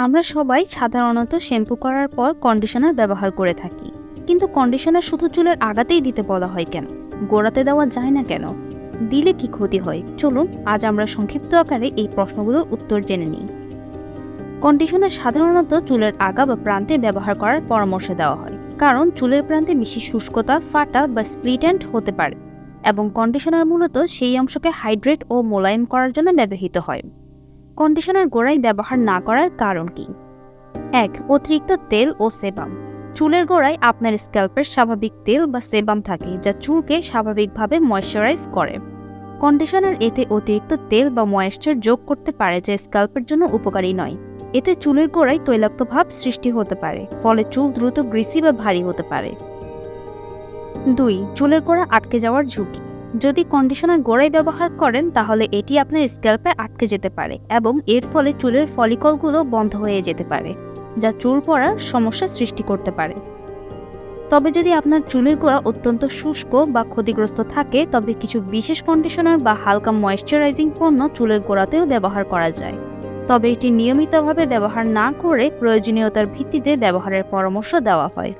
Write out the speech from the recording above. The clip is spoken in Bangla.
আমরা সবাই সাধারণত শ্যাম্পু করার পর কন্ডিশনার ব্যবহার করে থাকি। কিন্তু কন্ডিশনার শুধু চুলের আগাতেই দিতে বলা হয় কেন? গোড়াতে দেওয়া যায় না কেন? দিলে কি ক্ষতি হয়? চলুন, আজ আমরা সংক্ষিপ্ত আকারে এই প্রশ্নগুলোর উত্তর জেনে নিই। কন্ডিশনার সাধারণত চুলের আগা বা প্রান্তে ব্যবহার করার পরামর্শ দেওয়া হয়। কারণ চুলের প্রান্তে বেশি শুষ্কতা, ফাটা বা স্প্লিটেন্ট হতে পারে এবং কন্ডিশনার মূলত সেই অংশকে হাইড্রেট ও মোলায়েম করার জন্য ব্যবহৃত হয়। কন্ডিশনার গোড়ায় ব্যবহার না করার কারণ কি? এক, অতিরিক্ত তেল ও সেবাম। চুলের গোড়ায় আপনার স্ক্যাল্পের স্বাভাবিক তেল বা সেবাম থাকে যা চুলকে স্বাভাবিকভাবে ময়শ্চারাইজ করে। কন্ডিশনার এতে অতিরিক্ত তেল বা ময়েশ্চার যোগ করতে পারে যা স্ক্যাল্পের জন্য উপকারী নয়। এতে চুলের গোড়ায় তৈলাক্ত ভাব সৃষ্টি হতে পারে, ফলে চুল দ্রুত গ্রিসি বা ভারী হতে পারে। দুই, চুলের গোড়া আটকে যাওয়ার ঝুঁকি। যদি কন্ডিশনার গোড়ায় ব্যবহার করেন, তাহলে এটি আপনার স্ক্যাল্পে আটকে যেতে পারে এবং এর ফলে চুলের ফলিকলগুলো বন্ধ হয়ে যেতে পারে, যা চুল পড়ার সমস্যা সৃষ্টি করতে পারে। তবে যদি আপনার চুলের গোড়া অত্যন্ত শুষ্ক বা ক্ষতিগ্রস্ত থাকে, তবে কিছু বিশেষ কন্ডিশনার বা হালকা ময়েশ্চারাইজিং পণ্য চুলের গোড়াতেও ব্যবহার করা যায়। তবে এটি নিয়মিতভাবে ব্যবহার না করে প্রয়োজনীয়তার ভিত্তিতে ব্যবহারের পরামর্শ দেওয়া হয়।